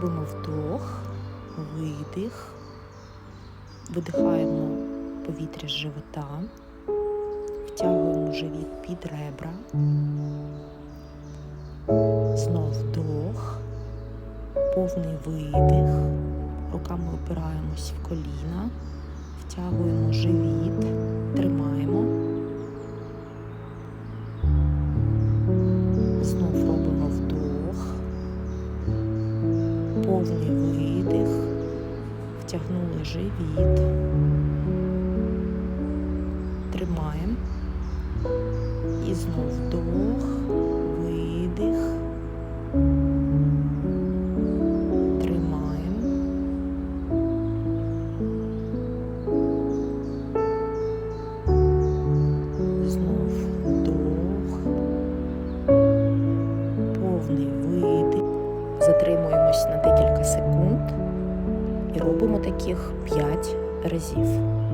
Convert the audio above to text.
Робимо вдох, видих, видихаємо повітря з живота, втягуємо живіт під ребра, знов вдох, повний видих, руками опираємось в коліна, втягуємо живіт, повний видих, втягнули живіт, тримаємо. І знов вдох, робимо таких 5 разів.